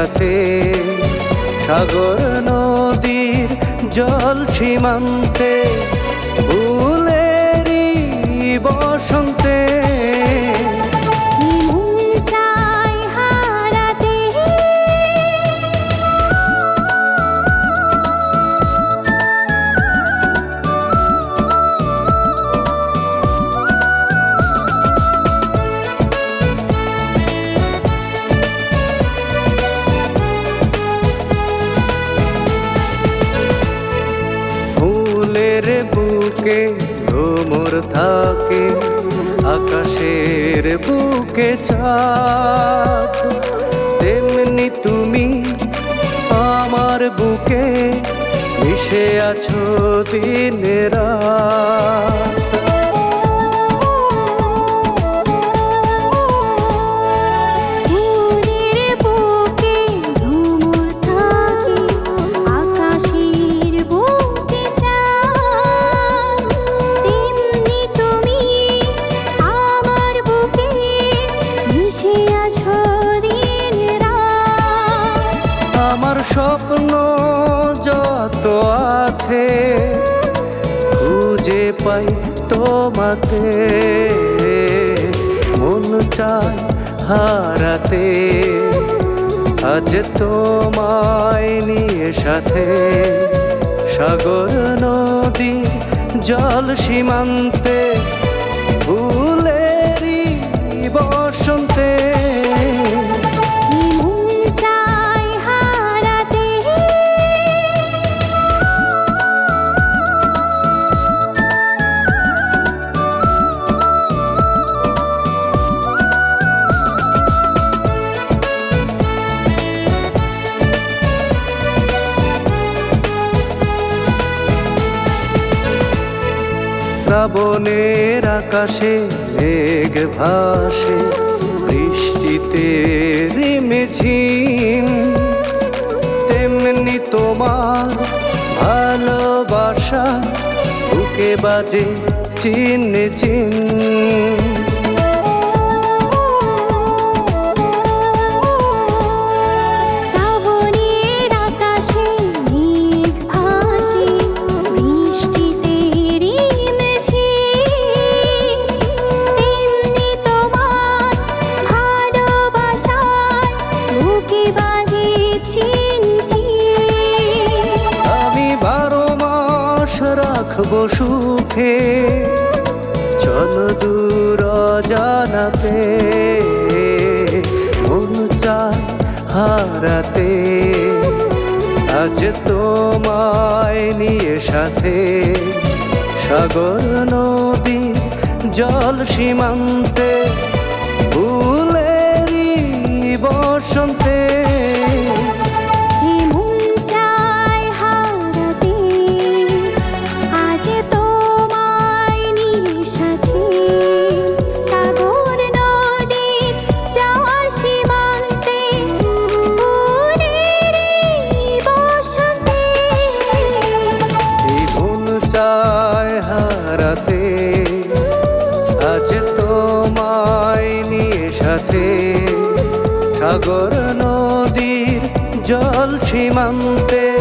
সাথে সাগর নদীর জল সীমান্তে বুকে ভ্রমর থাকে আকাশের বুকে চাপ তেমনি তুমি আমার বুকে মিশে আছো দিনেরা স্বপ্ন যত আছে, খুঁজে পাই তোমাতে মন চাই হারাতে, আজ তোমায় নিয়ে সাথে। সাগর নদী জল সীমান্তে, ফুলেরই বসন্তে। শ্রাবণের আকাশে মেঘ ভাসে বৃষ্টিতে রিমঝিম তেমনি তোমার ভালোবাসা বুকে বাজে চিন চিন। রাখব সুখে। চল দূর জানাতে মন চায় হারাতে। আজ তোমায় নিয়ে সাথে, সাগর নদী জল সীমান্তে, ফুলেরই বসন্তে। সাথে সাগর নদীর জল সীমান্তে